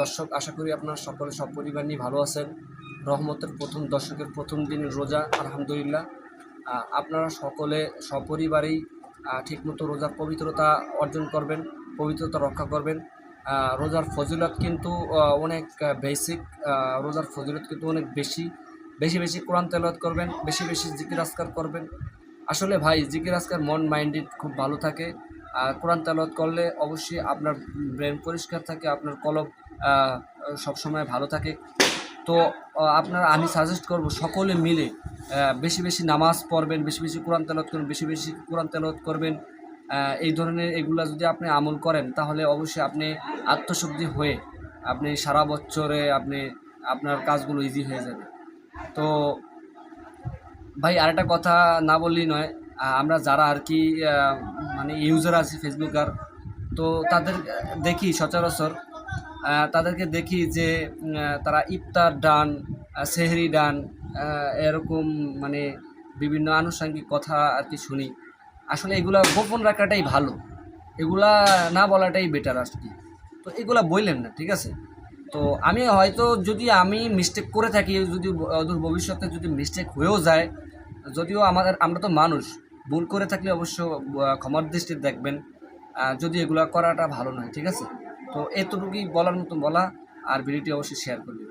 দর্শক, আশা করি আপনারা সকলে সব পরিবার নিয়ে ভালো আছেন। রহমতের প্রথম দর্শকের প্রথম দিনের রোজা, আলহামদুলিল্লাহ। আপনারা সকলে সপরিবারেই ঠিকমতো রোজার পবিত্রতা অর্জন করবেন, পবিত্রতা রক্ষা করবেন। রোজার ফজিলত কিন্তু অনেক বেসিক রোজার ফজিলত কিন্তু অনেক বেশি। বেশি বেশি কোরআন তেলাওয়াত করবেন, বেশি বেশি জিকির আজকার করবেন। আসলে ভাই, জিকির আজকার মন মাইন্ডেড খুব ভালো থাকে। কোরআন তেলত করলে অবশ্যই আপনার ব্রেন পরিষ্কার থাকে, আপনার কলব সবসময় ভালো থাকে। তো আপনারা আমি সাজেস্ট করব সকলে মিলে বেশি বেশি নামাজ পড়বেন, বেশি বেশি কোরআন তেলাওয়াত করবেন বেশি বেশি কোরআন তেলত করবেন। এই ধরনের এগুলা যদি আপনি আমল করেন, তাহলে অবশ্যই আপনি আত্মশুদ্ধি হয়ে, আপনি সারা বছরে আপনি আপনার কাজগুলো ইজি হয়ে যাবে। তো, ভাই, আরেকটা কথা না বললেই নয় আমরা যারা আর কি মানে ইউজার আছি ফেসবুক আর, তো তাদের দেখি সচরাচর তাদেরকে দেখি যে তারা ইফতার ডান সেহরি ডান এরকম মানে বিভিন্ন আনুষঙ্গিক কথা আর কি শুনি। আসলে এগুলা গোপন রাখাটাই ভালো। এগুলা না বলাটাই বেটার আর কি। তো এগুলা বললেন না, ঠিক আছে? তো আমি হয়তো যদি আমি মিস্টেক করে থাকি, যদি ভবিষ্যতে যদি মিস্টেক হয়েও যায়, যদিও আমাদের, আমরা তো মানুষ, ভুল করে থাকলে অবশ্য ক্ষমার দৃষ্টিতে দেখবেন। যদি এগুলো করাটা ভালো নয়, ঠিক আছে? তো এতটুকুই বলার মতো বলা আর ভিডিওটি অবশ্যই শেয়ার করবেন।